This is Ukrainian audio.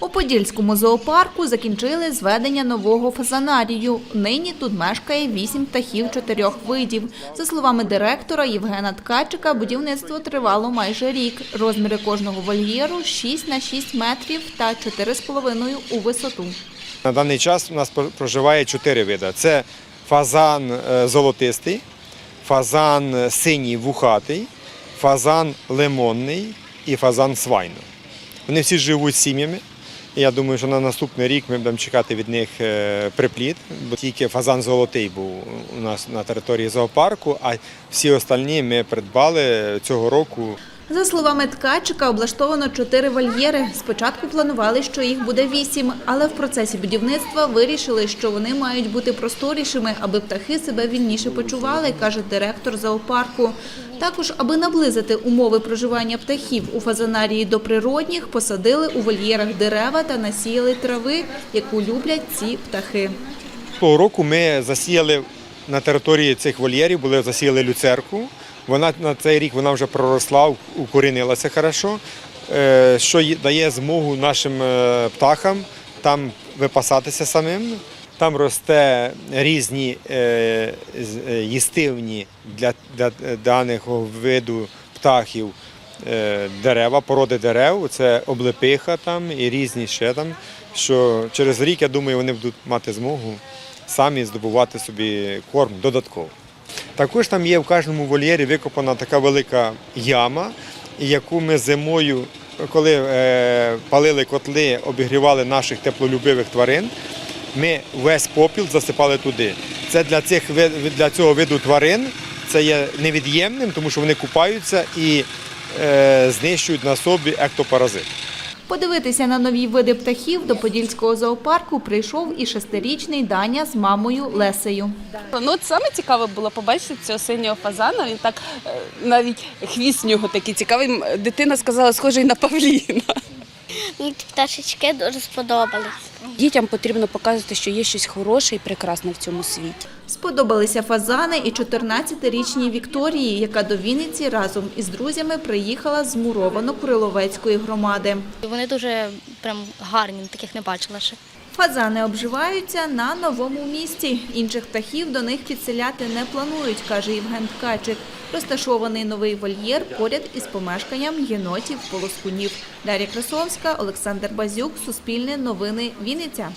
У Подільському зоопарку закінчили зведення нового фазанарію. Нині тут мешкає вісім птахів чотирьох видів. За словами директора Євгена Ткачика, будівництво тривало майже рік. Розміри кожного вольєру 6 на 6 метрів та 4,5 у висоту. На даний час у нас проживає чотири види. Це фазан е, золотистий, фазан е, синій вухатий, фазан лимонний і фазан свайно. Вони всі живуть сім'ями. Я думаю, що на наступний рік ми будемо чекати від них припліт, бо тільки фазан золотий був у нас на території зоопарку, а всі остальні ми придбали цього року За словами Ткачика, облаштовано чотири вольєри. Спочатку планували, що їх буде вісім, але в процесі будівництва вирішили, що вони мають бути просторішими, аби птахи себе вільніше почували, каже директор зоопарку. Також, аби наблизити умови проживання птахів у фазанарії до природних, посадили у вольєрах дерева та насіяли трави, яку люблять ці птахи. Того року ми засіяли на території цих вольєрів, були засіяли люцерку. Вона на цей рік вона вже проросла, укорінилася хорошо, е, що дає змогу нашим е, птахам там випасатися самим. Там росте різні е, їстивні для, для даного виду птахів дерева, породи дерев. Це облепиха там і різні ще там. Що через рік, я думаю, вони будуть мати змогу самі здобувати собі корм додатково. Також там є в кожному вольєрі викопана така велика яма, яку ми зимою, коли е, палили котли, обігрівали наших теплолюбивих тварин, ми весь попіл засипали туди. Це для, цих, для цього виду тварин це є невід'ємним, тому що вони купаються і е, знищують на собі ектопаразит. Подивитися на нові види птахів до Подільського зоопарку прийшов і шестирічний Даня з мамою Лесею. Ну, от саме цікаве було побачити цього синього фазана. Він так е, навіть хвіст нього такий цікавий. Дитина сказала, схожий на павліна. Мені пташечки дуже сподобались. Дітям потрібно показувати, що є щось хороше і прекрасне в цьому світі. Сподобалися фазани і 14-річній Вікторії, яка до Вінниці разом із друзями приїхала з Муровано-Куриловецької громади. Вони дуже прям гарні, таких не бачила ще. Фазани обживаються на новому місці. Інших птахів до них підселяти не планують, каже Євген Ткачик. Розташований новий вольєр поряд із помешканням єнотів полоскунів. Дар'я Красовська, Олександр Базюк, Суспільне новини, Вінниця.